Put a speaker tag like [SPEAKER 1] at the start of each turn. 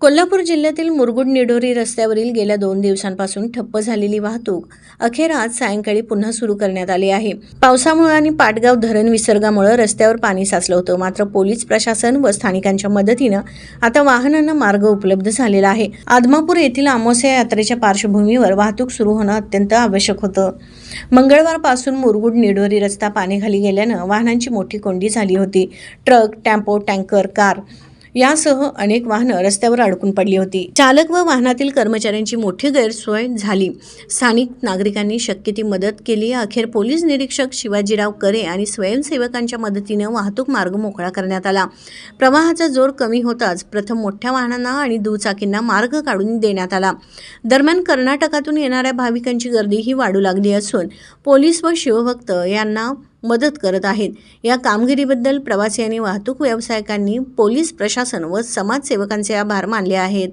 [SPEAKER 1] कोल्हापूर जिल्ह्यातील मुरगुड निडोरी रस्त्यावरील गेल्या दोन दिवसांपासून ठप्प झालेली वाहतूक अखेर आज सायंकाळी पुन्हा सुरू करण्यात आली आहे. पावसामुळे आणि पाटगाव धरण विसर्गामुळे रस्त्यावर पाणी साचलं होतं. मात्र पोलीस प्रशासन व स्थानिकांच्या मदतीनं आता वाहनांना मार्ग उपलब्ध झालेला आहे. आदमापूर येथील आमोस्या यात्रेच्या पार्श्वभूमीवर वाहतूक सुरू होणं अत्यंत आवश्यक होतं. मंगळवारपासून मुरगुड निडोरी रस्ता पाण्याखाली गेल्यानं वाहनांची मोठी कोंडी झाली होती. ट्रक टेम्पो टँकर कार यासह अनेक वाहनं रस्त्यावर अडकून पडली होती. चालक व वाहनातील कर्मचाऱ्यांची मोठी गैरसोय झाली. स्थानिक नागरिकांनी शक्य ती मदत केली. अखेर पोलीस निरीक्षक शिवाजीराव करे आणि स्वयंसेवकांच्या मदतीनं वाहतूक मार्ग मोकळा करण्यात आला. प्रवाहाचा जोर कमी होताच प्रथम मोठ्या वाहनांना आणि दुचाकींना मार्ग काढून देण्यात आला. दरम्यान कर्नाटकातून येणाऱ्या भाविकांची गर्दीही वाढू लागली असून पोलीस व शिवभक्त यांना मदत करत आहेत. या कामगिरीबद्दल प्रवासी आणि वाहतूक व्यावसायिकांनी पोलीस प्रशासन व समाजसेवकांचे आभार मानले आहेत.